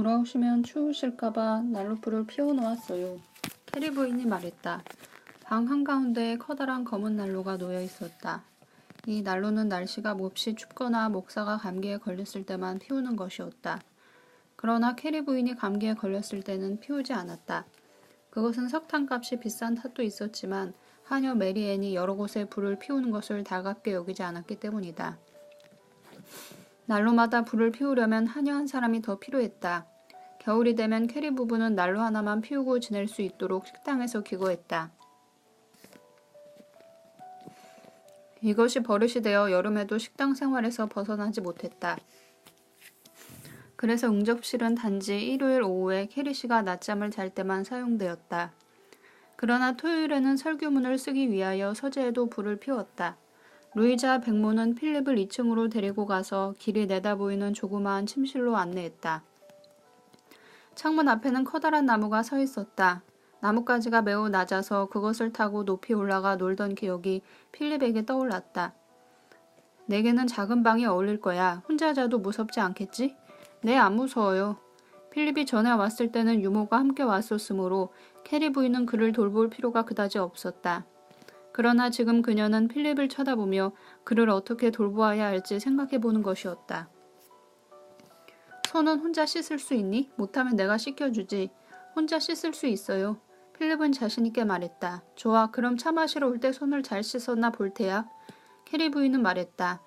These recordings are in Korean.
돌아오시면 추우실까봐 난로불을 피워놓았어요. 캐리 부인이 말했다. 방 한가운데에 커다란 검은 난로가 놓여 있었다. 이 난로는 날씨가 몹시 춥거나 목사가 감기에 걸렸을 때만 피우는 것이었다. 그러나 캐리 부인이 감기에 걸렸을 때는 피우지 않았다. 그것은 석탄값이 비싼 탓도 있었지만 하녀 메리앤이 여러 곳에 불을 피우는 것을 달갑게 여기지 않았기 때문이다. 난로마다 불을 피우려면 하녀 한 사람이 더 필요했다. 겨울이 되면 캐리 부부는 난로 하나만 피우고 지낼 수 있도록 식당에서 기거했다. 이것이 버릇이 되어 여름에도 식당 생활에서 벗어나지 못했다. 그래서 응접실은 단지 일요일 오후에 캐리 씨가 낮잠을 잘 때만 사용되었다. 그러나 토요일에는 설교문을 쓰기 위하여 서재에도 불을 피웠다. 루이자 백모는 필립을 2층으로 데리고 가서 길이 내다보이는 조그마한 침실로 안내했다. 창문 앞에는 커다란 나무가 서 있었다. 나뭇가지가 매우 낮아서 그것을 타고 높이 올라가 놀던 기억이 필립에게 떠올랐다. 내게는 작은 방이 어울릴 거야. 혼자 자도 무섭지 않겠지? 네, 안 무서워요. 필립이 전에 왔을 때는 유모가 함께 왔었으므로 캐리 부인은 그를 돌볼 필요가 그다지 없었다. 그러나 지금 그녀는 필립을 쳐다보며 그를 어떻게 돌보아야 할지 생각해 보는 것이었다. 손은 혼자 씻을 수 있니? 못하면 내가 씻겨주지. 혼자 씻을 수 있어요. 필립은 자신있게 말했다. 좋아, 그럼 차 마시러 올 때 손을 잘 씻었나 볼 테야. 캐리 부인은 말했다.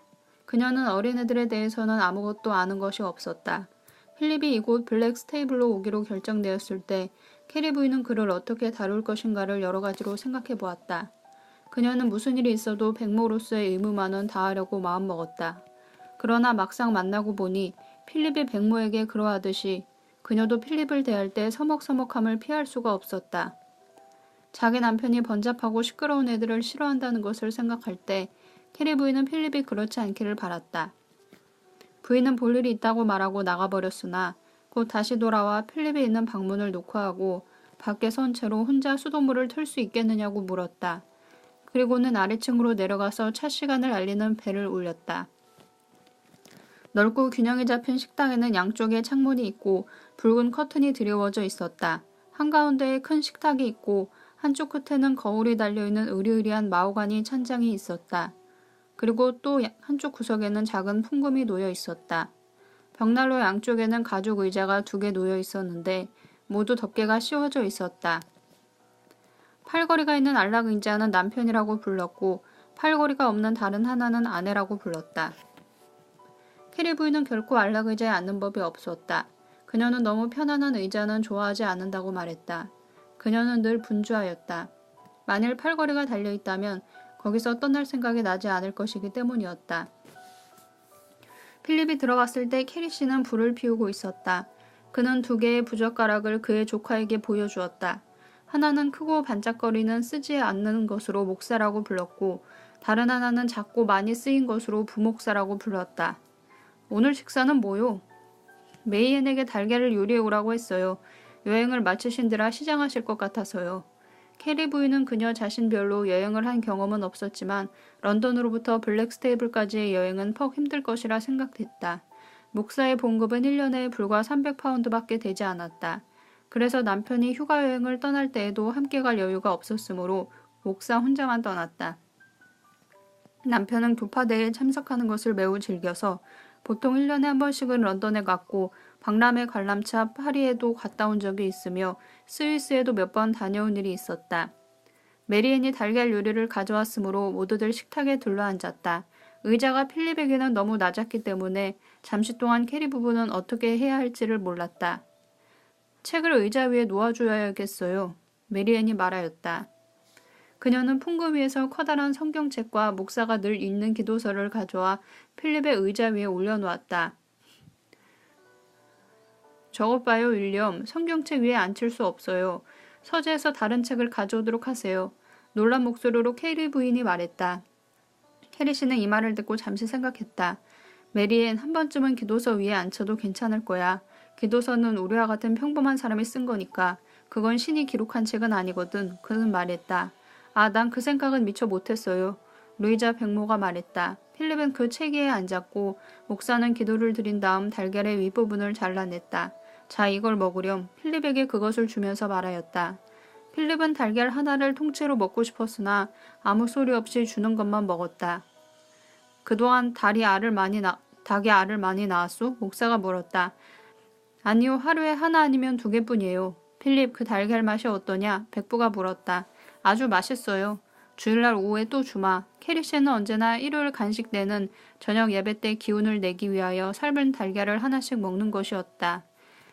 그녀는 어린애들에 대해서는 아무것도 아는 것이 없었다. 필립이 이곳 블랙 스테이블로 오기로 결정되었을 때 캐리 부인은 그를 어떻게 다룰 것인가를 여러 가지로 생각해 보았다. 그녀는 무슨 일이 있어도 백모로서의 의무만은 다하려고 마음먹었다. 그러나 막상 만나고 보니 필립이 백모에게 그러하듯이 그녀도 필립을 대할 때 서먹서먹함을 피할 수가 없었다. 자기 남편이 번잡하고 시끄러운 애들을 싫어한다는 것을 생각할 때 캐리 부인은 필립이 그렇지 않기를 바랐다. 부인은 볼 일이 있다고 말하고 나가버렸으나 곧 다시 돌아와 필립이 있는 방문을 녹화하고 밖에 선 채로 혼자 수돗물을 틀 수 있겠느냐고 물었다. 그리고는 아래층으로 내려가서 차 시간을 알리는 벨을 울렸다. 넓고 균형이 잡힌 식당에는 양쪽에 창문이 있고 붉은 커튼이 드리워져 있었다. 한가운데에 큰 식탁이 있고 한쪽 끝에는 거울이 달려있는 으리으리한 마호가니 찬장이 있었다. 그리고 또 한쪽 구석에는 작은 풍금이 놓여 있었다. 벽난로 양쪽에는 가죽 의자가 두 개 놓여 있었는데 모두 덮개가 씌워져 있었다. 팔걸이가 있는 안락 의자는 남편이라고 불렀고 팔걸이가 없는 다른 하나는 아내라고 불렀다. 캐리 부인은 결코 안락 의자에 앉는 법이 없었다. 그녀는 너무 편안한 의자는 좋아하지 않는다고 말했다. 그녀는 늘 분주하였다. 만일 팔걸이가 달려있다면 거기서 떠날 생각이 나지 않을 것이기 때문이었다. 필립이 들어갔을 때 캐리 씨는 불을 피우고 있었다. 그는 두 개의 부젓가락을 그의 조카에게 보여주었다. 하나는 크고 반짝거리는 쓰지 않는 것으로 목사라고 불렀고 다른 하나는 작고 많이 쓰인 것으로 부목사라고 불렀다. 오늘 식사는 뭐요? 메이엔에게 달걀을 요리해 오라고 했어요. 여행을 마치신뒤라 시장하실 것 같아서요. 캐리 부인은 그녀 자신별로 여행을 한 경험은 없었지만 런던으로부터 블랙스테이블까지의 여행은 퍽 힘들 것이라 생각됐다. 목사의 봉급은 1년에 불과 300파운드밖에 되지 않았다. 그래서 남편이 휴가 여행을 떠날 때에도 함께 갈 여유가 없었으므로 목사 혼자만 떠났다. 남편은 교파대에 참석하는 것을 매우 즐겨서 보통 1년에 한 번씩은 런던에 갔고 박람회 관람차 파리에도 갔다 온 적이 있으며 스위스에도 몇 번 다녀온 일이 있었다. 메리앤이 달걀 요리를 가져왔으므로 모두들 식탁에 둘러앉았다. 의자가 필립에게는 너무 낮았기 때문에 잠시 동안 캐리 부부는 어떻게 해야 할지를 몰랐다. 책을 의자 위에 놓아줘야겠어요. 메리앤이 말하였다. 그녀는 풍금 위에서 커다란 성경책과 목사가 늘 읽는 기도서를 가져와 필립의 의자 위에 올려놓았다. 저것 봐요, 윌리엄. 성경책 위에 앉힐 수 없어요. 서재에서 다른 책을 가져오도록 하세요. 놀란 목소리로 케리 부인이 말했다. 캐리 씨는 이 말을 듣고 잠시 생각했다. 메리앤 한 번쯤은 기도서 위에 앉혀도 괜찮을 거야. 기도서는 우리와 같은 평범한 사람이 쓴 거니까. 그건 신이 기록한 책은 아니거든. 그는 말했다. 아, 난 그 생각은 미처 못했어요. 루이자 백모가 말했다. 필립은 그책 위에 앉았고 목사는 기도를 드린 다음 달걀의 윗부분을 잘라냈다. 자, 이걸 먹으렴. 필립에게 그것을 주면서 말하였다. 필립은 달걀 하나를 통째로 먹고 싶었으나 아무 소리 없이 주는 것만 먹었다. 그동안 닭이 알을 많이 나, 닭이 알을 많이 낳았소? 목사가 물었다. 아니요, 하루에 하나 아니면 두 개뿐이에요. 필립, 그 달걀 맛이 어떠냐? 백부가 물었다. 아주 맛있어요. 주일날 오후에 또 주마. 캐리 씨는 언제나 일요일 간식 때는 저녁 예배 때 기운을 내기 위하여 삶은 달걀을 하나씩 먹는 것이었다.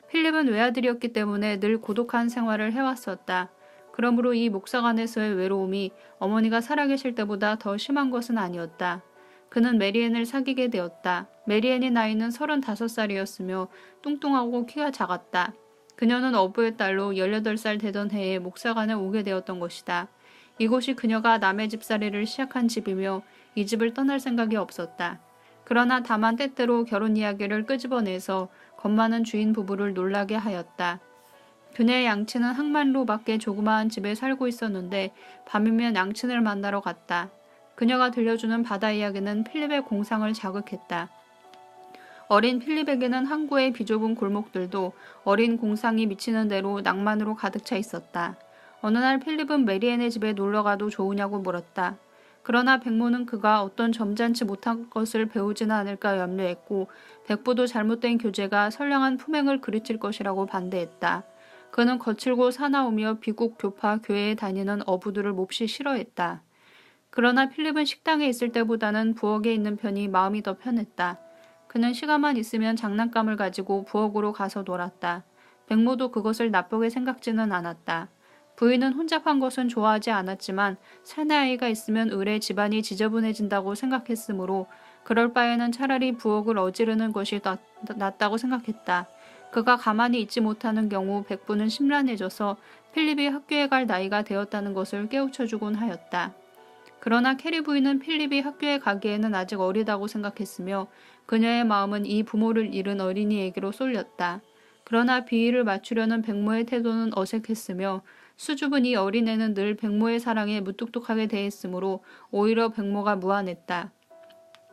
필립은 외아들이었기 때문에 늘 고독한 생활을 해왔었다. 그러므로 이 목사관에서의 외로움이 어머니가 살아계실 때보다 더 심한 것은 아니었다. 그는 메리앤을 사귀게 되었다. 메리앤의 나이는 35살이었으며 뚱뚱하고 키가 작았다. 그녀는 어부의 딸로 18살 되던 해에 목사관에 오게 되었던 것이다. 이곳이 그녀가 남의 집살이를 시작한 집이며 이 집을 떠날 생각이 없었다. 그러나 다만 때때로 결혼 이야기를 끄집어내서 겁많은 주인 부부를 놀라게 하였다. 그녀의 양친은 항만로 밖에 조그마한 집에 살고 있었는데 밤이면 양친을 만나러 갔다. 그녀가 들려주는 바다 이야기는 필립의 공상을 자극했다. 어린 필립에게는 항구의 비좁은 골목들도 어린 공상이 미치는 대로 낭만으로 가득 차 있었다. 어느 날 필립은 메리앤의 집에 놀러가도 좋으냐고 물었다. 그러나 백모는 그가 어떤 점잖지 못한 것을 배우지는 않을까 염려했고 백부도 잘못된 교제가 선량한 품행을 그르칠 것이라고 반대했다. 그는 거칠고 사나우며 비국 교파 교회에 다니는 어부들을 몹시 싫어했다. 그러나 필립은 식당에 있을 때보다는 부엌에 있는 편이 마음이 더 편했다. 그는 시간만 있으면 장난감을 가지고 부엌으로 가서 놀았다. 백모도 그것을 나쁘게 생각지는 않았다. 부인은 혼잡한 것은 좋아하지 않았지만 사내아이가 있으면 의뢰 집안이 지저분해진다고 생각했으므로 그럴 바에는 차라리 부엌을 어지르는 것이 낫, 낫다고 생각했다. 그가 가만히 있지 못하는 경우 백부는 심란해져서 필립이 학교에 갈 나이가 되었다는 것을 깨우쳐주곤 하였다. 그러나 캐리 부인은 필립이 학교에 가기에는 아직 어리다고 생각했으며 그녀의 마음은 이 부모를 잃은 어린이에게로 쏠렸다. 그러나 비위를 맞추려는 백모의 태도는 어색했으며 수줍은 이 어린애는 늘 백모의 사랑에 무뚝뚝하게 대했으므로 오히려 백모가 무안했다.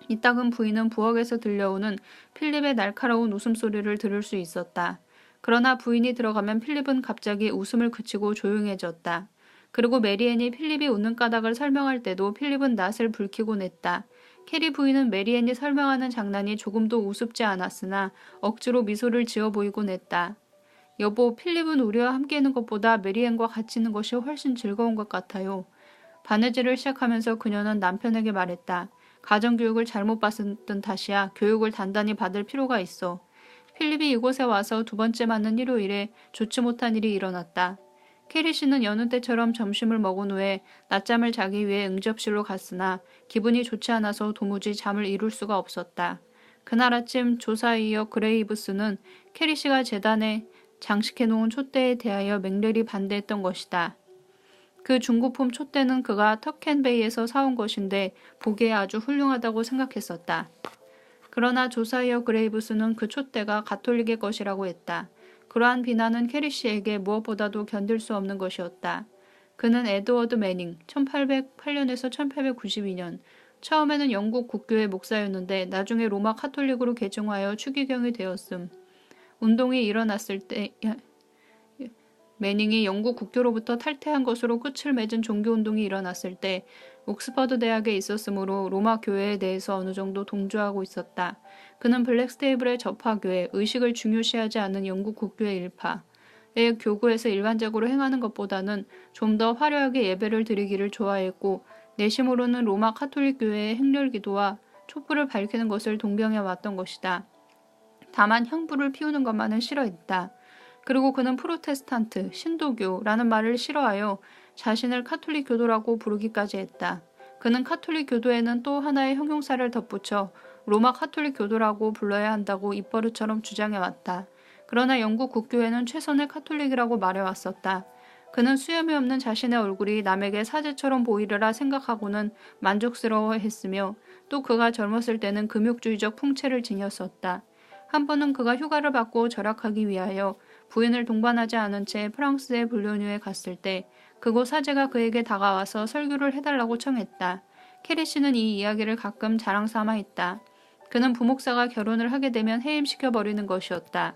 이따금 부인은 부엌에서 들려오는 필립의 날카로운 웃음소리를 들을 수 있었다. 그러나 부인이 들어가면 필립은 갑자기 웃음을 그치고 조용해졌다. 그리고 메리앤이 필립이 웃는 까닭을 설명할 때도 필립은 낯을 붉히곤 했다. 캐리 부인은 메리앤이 설명하는 장난이 조금도 우습지 않았으나 억지로 미소를 지어 보이곤 했다. 여보, 필립은 우리와 함께 있는 것보다 메리앤과 같이 있는 것이 훨씬 즐거운 것 같아요. 바느질을 시작하면서 그녀는 남편에게 말했다. 가정교육을 잘못 받은 탓이야. 교육을 단단히 받을 필요가 있어. 필립이 이곳에 와서 두 번째 맞는 일요일에 좋지 못한 일이 일어났다. 캐리 씨는 여느 때처럼 점심을 먹은 후에 낮잠을 자기 위해 응접실로 갔으나 기분이 좋지 않아서 도무지 잠을 이룰 수가 없었다. 그날 아침 조사이어 그레이브스는 캐리 씨가 재단에 장식해놓은 촛대에 대하여 맹렬히 반대했던 것이다. 그 중고품 촛대는 그가 터켄베이에서 사온 것인데 보기에 아주 훌륭하다고 생각했었다. 그러나 조사이어 그레이브스는 그 촛대가 가톨릭의 것이라고 했다. 그러한 비난은 캐리 씨에게 무엇보다도 견딜 수 없는 것이었다. 그는 에드워드 매닝 1808년에서 1892년 처음에는 영국 국교의 목사였는데 나중에 로마 카톨릭으로 개종하여 추기경이 되었음. 운동이 일어났을 때 매닝이 영국 국교로부터 탈퇴한 것으로 끝을 맺은 종교운동이 일어났을 때 옥스퍼드 대학에 있었으므로 로마 교회에 대해서 어느 정도 동조하고 있었다. 그는 블랙스테이블의 접하교회, 의식을 중요시하지 않는 영국 국교의 일파의 교구에서 일반적으로 행하는 것보다는 좀 더 화려하게 예배를 드리기를 좋아했고 내심으로는 로마 카톨릭 교회의 행렬 기도와 촛불을 밝히는 것을 동경해 왔던 것이다. 다만 향불을 피우는 것만은 싫어했다. 그리고 그는 프로테스탄트, 신도교라는 말을 싫어하여 자신을 카톨릭 교도라고 부르기까지 했다. 그는 카톨릭 교도에는 또 하나의 형용사를 덧붙여 로마 카톨릭 교도라고 불러야 한다고 입버릇처럼 주장해왔다. 그러나 영국 국교회는 최선의 카톨릭이라고 말해왔었다. 그는 수염이 없는 자신의 얼굴이 남에게 사제처럼 보이리라 생각하고는 만족스러워했으며 또 그가 젊었을 때는 금욕주의적 풍채를 지녔었다. 한 번은 그가 휴가를 받고 절약하기 위하여 부인을 동반하지 않은 채 프랑스의 불륜유에 갔을 때 그곳 사제가 그에게 다가와서 설교를 해달라고 청했다. 캐리 씨는 이 이야기를 가끔 자랑 삼아 했다. 그는 부목사가 결혼을 하게 되면 해임시켜 버리는 것이었다.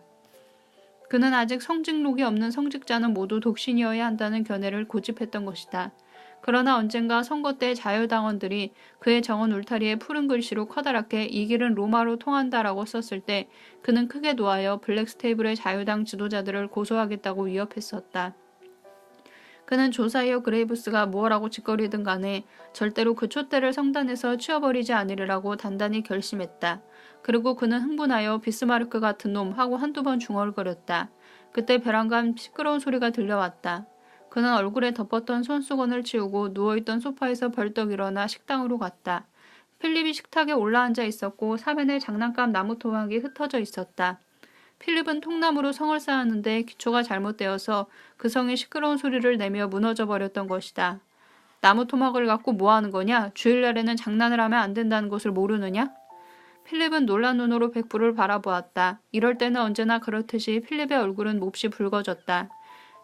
그는 아직 성직록이 없는 성직자는 모두 독신이어야 한다는 견해를 고집했던 것이다. 그러나 언젠가 선거 때 자유당원들이 그의 정원 울타리에 푸른 글씨로 커다랗게 이 길은 로마로 통한다라고 썼을 때 그는 크게 놓아여 블랙스테이블의 자유당 지도자들을 고소하겠다고 위협했었다. 그는 조사이어 그레이브스가 무엇라고 짓거리든 간에 절대로 그 촛대를 성단에서 치워버리지 않으리라고 단단히 결심했다. 그리고 그는 흥분하여 비스마르크 같은 놈 하고 한두 번 중얼거렸다. 그때 벼랑간 시끄러운 소리가 들려왔다. 그는 얼굴에 덮었던 손수건을 치우고 누워있던 소파에서 벌떡 일어나 식당으로 갔다. 필립이 식탁에 올라앉아 있었고 사면에 장난감 나무 토막이 흩어져 있었다. 필립은 통나무로 성을 쌓았는데 기초가 잘못되어서 그 성이 시끄러운 소리를 내며 무너져 버렸던 것이다. 나무 토막을 갖고 뭐 하는 거냐? 주일날에는 장난을 하면 안 된다는 것을 모르느냐? 필립은 놀란 눈으로 백부를 바라보았다. 이럴 때는 언제나 그렇듯이 필립의 얼굴은 몹시 붉어졌다.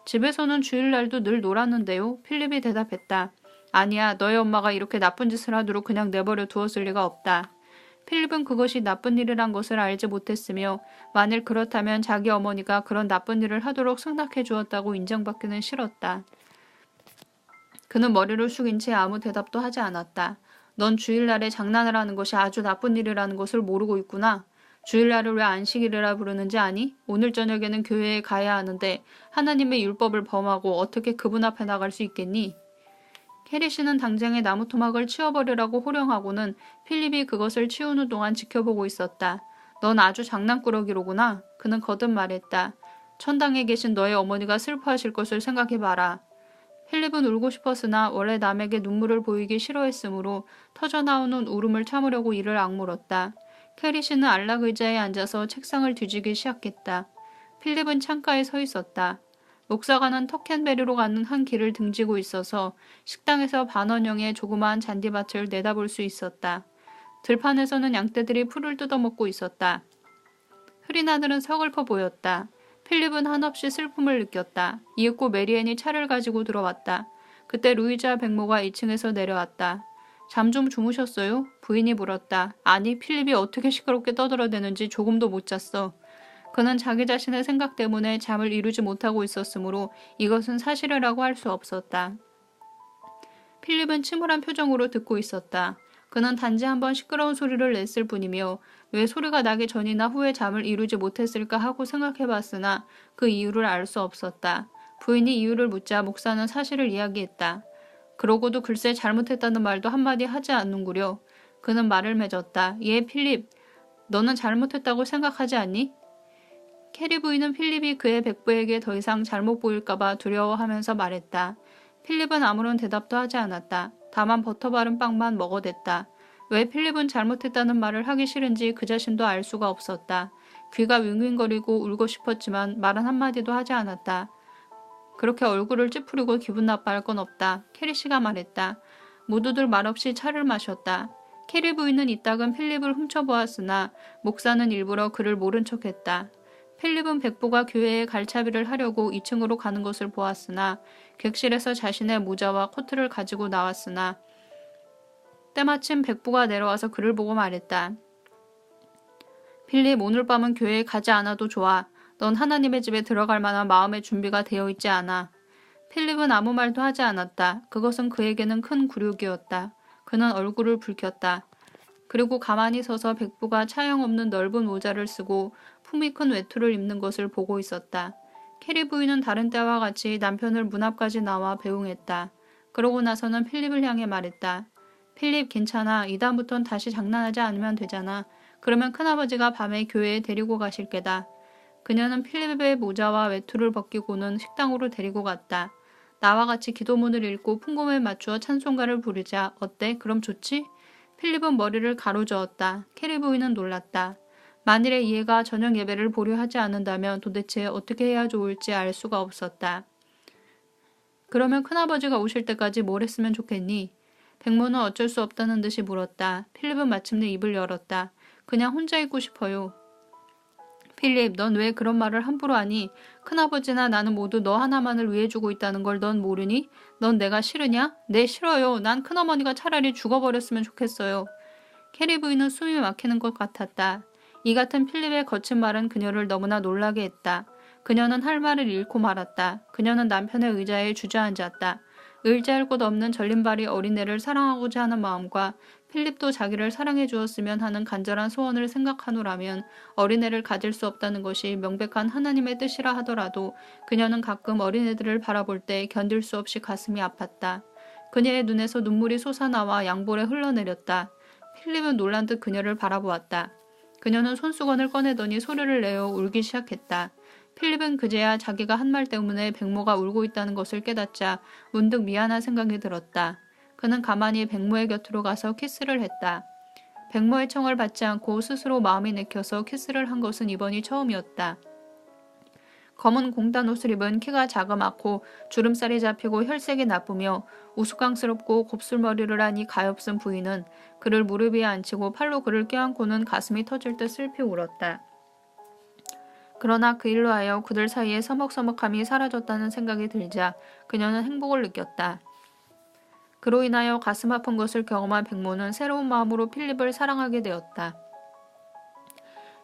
집에서는 주일날도 늘 놀았는데요. 필립이 대답했다. 아니야, 너희 엄마가 이렇게 나쁜 짓을 하도록 그냥 내버려 두었을 리가 없다. 필립은 그것이 나쁜 일이란 것을 알지 못했으며 만일 그렇다면 자기 어머니가 그런 나쁜 일을 하도록 승낙해 주었다고 인정받기는 싫었다. 그는 머리를 숙인 채 아무 대답도 하지 않았다. 넌 주일날에 장난을 하는 것이 아주 나쁜 일이라는 것을 모르고 있구나. 주일날을 왜 안식일이라 부르는지 아니? 오늘 저녁에는 교회에 가야 하는데 하나님의 율법을 범하고 어떻게 그분 앞에 나갈 수 있겠니? 캐리 씨는 당장에 나무 토막을 치워버리라고 호령하고는 필립이 그것을 치우는 동안 지켜보고 있었다. 넌 아주 장난꾸러기로구나. 그는 거듭 말했다. 천당에 계신 너의 어머니가 슬퍼하실 것을 생각해봐라. 필립은 울고 싶었으나 원래 남에게 눈물을 보이기 싫어했으므로 터져나오는 울음을 참으려고 이를 악물었다. 캐리 씨는 안락 의자에 앉아서 책상을 뒤지기 시작했다. 필립은 창가에 서 있었다. 목사관은 터켄베리로 가는 한 길을 등지고 있어서 식당에서 반원형의 조그마한 잔디밭을 내다볼 수 있었다. 들판에서는 양떼들이 풀을 뜯어먹고 있었다. 흐린 하늘은 서글퍼 보였다. 필립은 한없이 슬픔을 느꼈다. 이윽고 메리앤이 차를 가지고 들어왔다. 그때 루이자 백모가 2층에서 내려왔다. 잠 좀 주무셨어요? 부인이 물었다. 아니, 필립이 어떻게 시끄럽게 떠들어대는지 조금도 못 잤어. 그는 자기 자신의 생각 때문에 잠을 이루지 못하고 있었으므로 이것은 사실이라고 할 수 없었다. 필립은 침울한 표정으로 듣고 있었다. 그는 단지 한번 시끄러운 소리를 냈을 뿐이며 왜 소리가 나기 전이나 후에 잠을 이루지 못했을까 하고 생각해 봤으나 그 이유를 알 수 없었다. 부인이 이유를 묻자 목사는 사실을 이야기했다. 그러고도 글쎄 잘못했다는 말도 한마디 하지 않는구려. 그는 말을 맺었다. 예, 필립. 너는 잘못했다고 생각하지 않니? 캐리 부인은 필립이 그의 백부에게 더 이상 잘못 보일까봐 두려워하면서 말했다. 필립은 아무런 대답도 하지 않았다. 다만 버터 바른 빵만 먹어댔다. 왜 필립은 잘못했다는 말을 하기 싫은지 그 자신도 알 수가 없었다. 귀가 윙윙거리고 울고 싶었지만 말은 한마디도 하지 않았다. 그렇게 얼굴을 찌푸리고 기분 나빠할 건 없다. 캐리 씨가 말했다. 모두들 말없이 차를 마셨다. 캐리 부인은 이따금 필립을 훔쳐보았으나 목사는 일부러 그를 모른 척했다. 필립은 백부가 교회에 갈차비를 하려고 2층으로 가는 것을 보았으나 객실에서 자신의 모자와 코트를 가지고 나왔으나 때마침 백부가 내려와서 그를 보고 말했다. 필립 오늘 밤은 교회에 가지 않아도 좋아. 넌 하나님의 집에 들어갈 만한 마음의 준비가 되어 있지 않아. 필립은 아무 말도 하지 않았다. 그것은 그에게는 큰 굴욕이었다. 그는 얼굴을 붉혔다. 그리고 가만히 서서 백부가 차영 없는 넓은 모자를 쓰고 품이 큰 외투를 입는 것을 보고 있었다. 캐리 부인은 다른 때와 같이 남편을 문 앞까지 나와 배웅했다. 그러고 나서는 필립을 향해 말했다. 필립 괜찮아. 이다음부턴 다시 장난하지 않으면 되잖아. 그러면 큰아버지가 밤에 교회에 데리고 가실 게다. 그녀는 필립의 모자와 외투를 벗기고는 식당으로 데리고 갔다. 나와 같이 기도문을 읽고 풍금에 맞추어 찬송가를 부르자 어때? 그럼 좋지? 필립은 머리를 가로저었다. 캐리 부인은 놀랐다. 만일에 이해가 저녁 예배를 보려 하지 않는다면 도대체 어떻게 해야 좋을지 알 수가 없었다. 그러면 큰아버지가 오실 때까지 뭘 했으면 좋겠니? 백모는 어쩔 수 없다는 듯이 물었다. 필립은 마침내 입을 열었다. 그냥 혼자 있고 싶어요. 필립, 넌 왜 그런 말을 함부로 하니? 큰아버지나 나는 모두 너 하나만을 위해 주고 있다는 걸 넌 모르니? 넌 내가 싫으냐? 네, 싫어요. 난 큰어머니가 차라리 죽어버렸으면 좋겠어요. 캐리 부인은 숨이 막히는 것 같았다. 이 같은 필립의 거친 말은 그녀를 너무나 놀라게 했다. 그녀는 할 말을 잃고 말았다. 그녀는 남편의 의자에 주저앉았다. 의지할 곳 없는 절림발이 어린애를 사랑하고자 하는 마음과 필립도 자기를 사랑해 주었으면 하는 간절한 소원을 생각하노라면 어린애를 가질 수 없다는 것이 명백한 하나님의 뜻이라 하더라도 그녀는 가끔 어린애들을 바라볼 때 견딜 수 없이 가슴이 아팠다. 그녀의 눈에서 눈물이 솟아나와 양볼에 흘러내렸다. 필립은 놀란 듯 그녀를 바라보았다. 그녀는 손수건을 꺼내더니 소리를 내어 울기 시작했다. 필립은 그제야 자기가 한 말 때문에 백모가 울고 있다는 것을 깨닫자 문득 미안한 생각이 들었다. 그는 가만히 백모의 곁으로 가서 키스를 했다. 백모의 청을 받지 않고 스스로 마음이 내켜서 키스를 한 것은 이번이 처음이었다. 검은 공단 옷을 입은 키가 자그맣고 주름살이 잡히고 혈색이 나쁘며 우스꽝스럽고 곱슬머리를 한 이 가엾은 부인은 그를 무릎 위에 앉히고 팔로 그를 껴안고는 가슴이 터질 듯 슬피 울었다. 그러나 그 일로 하여 그들 사이의 서먹서먹함이 사라졌다는 생각이 들자 그녀는 행복을 느꼈다. 그로 인하여 가슴 아픈 것을 경험한 백모는 새로운 마음으로 필립을 사랑하게 되었다.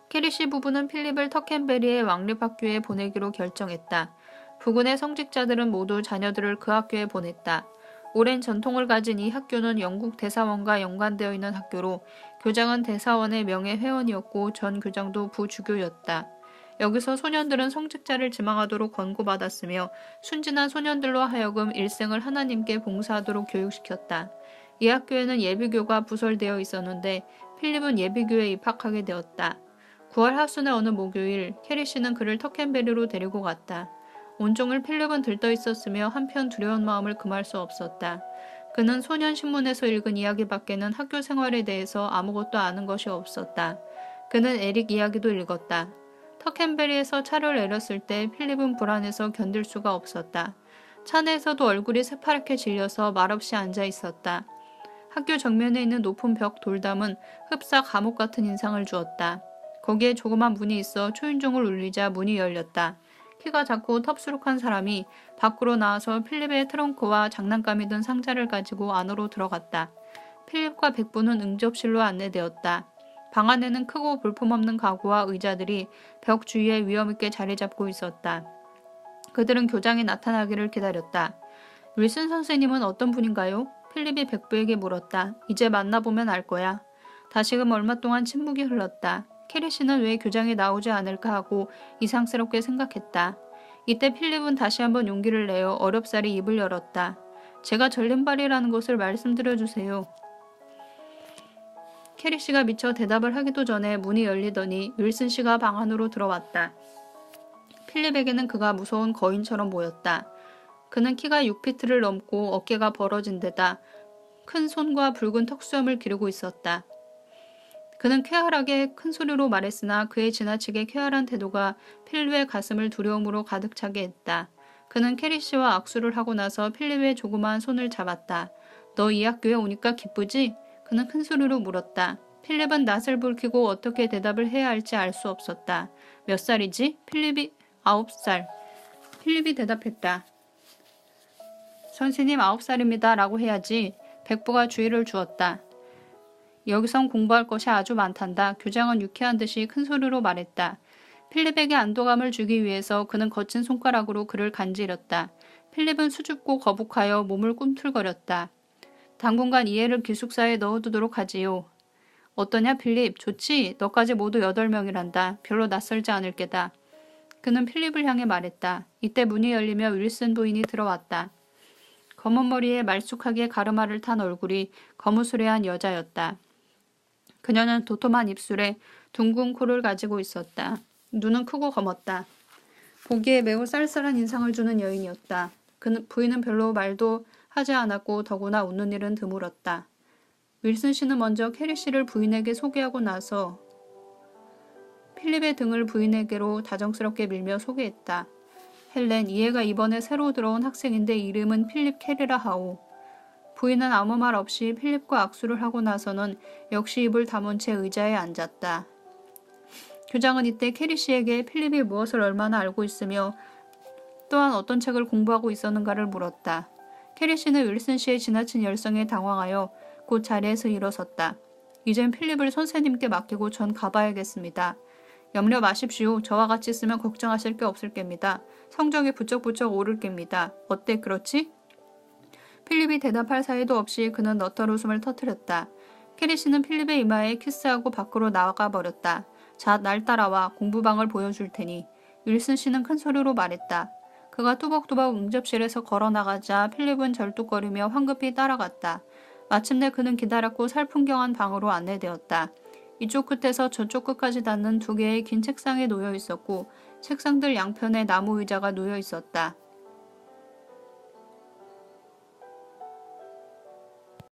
캐리시 부부는 필립을 터켄베리의 왕립학교에 보내기로 결정했다. 부근의 성직자들은 모두 자녀들을 그 학교에 보냈다. 오랜 전통을 가진 이 학교는 영국 대사원과 연관되어 있는 학교로 교장은 대사원의 명예 회원이었고 전 교장도 부주교였다. 여기서 소년들은 성직자를 지망하도록 권고받았으며 순진한 소년들로 하여금 일생을 하나님께 봉사하도록 교육시켰다. 이 학교에는 예비교가 부설되어 있었는데 필립은 예비교에 입학하게 되었다. 9월 하순의 어느 목요일 캐리 씨는 그를 터켄베리로 데리고 갔다. 온종일 필립은 들떠 있었으며 한편 두려운 마음을 금할 수 없었다. 그는 소년 신문에서 읽은 이야기밖에는 학교 생활에 대해서 아무것도 아는 것이 없었다. 그는 에릭 이야기도 읽었다. 터켄베리에서 차를 내렸을 때 필립은 불안해서 견딜 수가 없었다. 차 내에서도 얼굴이 새파랗게 질려서 말없이 앉아 있었다. 학교 정면에 있는 높은 벽 돌담은 흡사 감옥 같은 인상을 주었다. 거기에 조그만 문이 있어 초인종을 울리자 문이 열렸다. 키가 작고 텁수룩한 사람이 밖으로 나와서 필립의 트렁크와 장난감이 든 상자를 가지고 안으로 들어갔다. 필립과 백부는 응접실로 안내되었다. 방 안에는 크고 볼품없는 가구와 의자들이 벽 주위에 위험있게 자리 잡고 있었다. 그들은 교장이 나타나기를 기다렸다. 윌슨 선생님은 어떤 분인가요? 필립이 백부에게 물었다. 이제 만나보면 알 거야. 다시금 얼마 동안 침묵이 흘렀다. 캐리 씨는 왜 교장이 나오지 않을까 하고 이상스럽게 생각했다. 이때 필립은 다시 한번 용기를 내어 어렵사리 입을 열었다. 제가 전륜발이라는 것을 말씀드려 주세요. 캐리 씨가 미처 대답을 하기도 전에 문이 열리더니 윌슨 씨가 방 안으로 들어왔다. 필립에게는 그가 무서운 거인처럼 보였다. 그는 키가 6피트를 넘고 어깨가 벌어진 데다 큰 손과 붉은 턱수염을 기르고 있었다. 그는 쾌활하게 큰 소리로 말했으나 그의 지나치게 쾌활한 태도가 필립의 가슴을 두려움으로 가득 차게 했다. 그는 캐리 씨와 악수를 하고 나서 필립의 조그마한 손을 잡았다. 너 이 학교에 오니까 기쁘지? 그는 큰 소리로 물었다. 필립은 낯을 붉히고 어떻게 대답을 해야 할지 알 수 없었다. 몇 살이지? 필립이 아홉 살. 필립이 대답했다. 선생님 아홉 살입니다. 라고 해야지. 백부가 주의를 주었다. 여기선 공부할 것이 아주 많단다. 교장은 유쾌한 듯이 큰 소리로 말했다. 필립에게 안도감을 주기 위해서 그는 거친 손가락으로 그를 간지렸다. 필립은 수줍고 거북하여 몸을 꿈틀거렸다. 당분간 이해를 기숙사에 넣어두도록 하지요. 어떠냐 필립? 좋지? 너까지 모두 여덟 명이란다. 별로 낯설지 않을 게다. 그는 필립을 향해 말했다. 이때 문이 열리며 윌슨 부인이 들어왔다. 검은 머리에 말쑥하게 가르마를 탄 얼굴이 거무스레한 여자였다. 그녀는 도톰한 입술에 둥근 코를 가지고 있었다. 눈은 크고 검었다. 보기에 매우 쌀쌀한 인상을 주는 여인이었다. 그 부인은 별로 말도 하지 않았고 더구나 웃는 일은 드물었다. 윌슨 씨는 먼저 캐리 씨를 부인에게 소개하고 나서 필립의 등을 부인에게로 다정스럽게 밀며 소개했다. 헬렌, 이해가 이번에 새로 들어온 학생인데 이름은 필립 캐리라 하오. 부인은 아무 말 없이 필립과 악수를 하고 나서는 역시 입을 다문 채 의자에 앉았다. 교장은 이때 캐리 씨에게 필립이 무엇을 얼마나 알고 있으며 또한 어떤 책을 공부하고 있었는가를 물었다. 캐리 씨는 윌슨 씨의 지나친 열성에 당황하여 곧 자리에서 일어섰다. 이젠 필립을 선생님께 맡기고 전 가봐야겠습니다. 염려 마십시오. 저와 같이 있으면 걱정하실 게 없을 겁니다. 성적이 부쩍부쩍 오를 겁니다. 어때 그렇지? 필립이 대답할 사이도 없이 그는 너털 웃음을 터뜨렸다. 캐리 씨는 필립의 이마에 키스하고 밖으로 나가 버렸다. 자, 날 따라와 공부방을 보여줄 테니. 윌슨 씨는 큰 소리로 말했다. 그가 뚜벅뚜벅 응접실에서 걸어 나가자 필립은 절뚝거리며 황급히 따라갔다. 마침내 그는 기다렸고 살풍경한 방으로 안내되었다. 이쪽 끝에서 저쪽 끝까지 닿는 두 개의 긴 책상에 놓여 있었고 책상들 양편에 나무 의자가 놓여 있었다.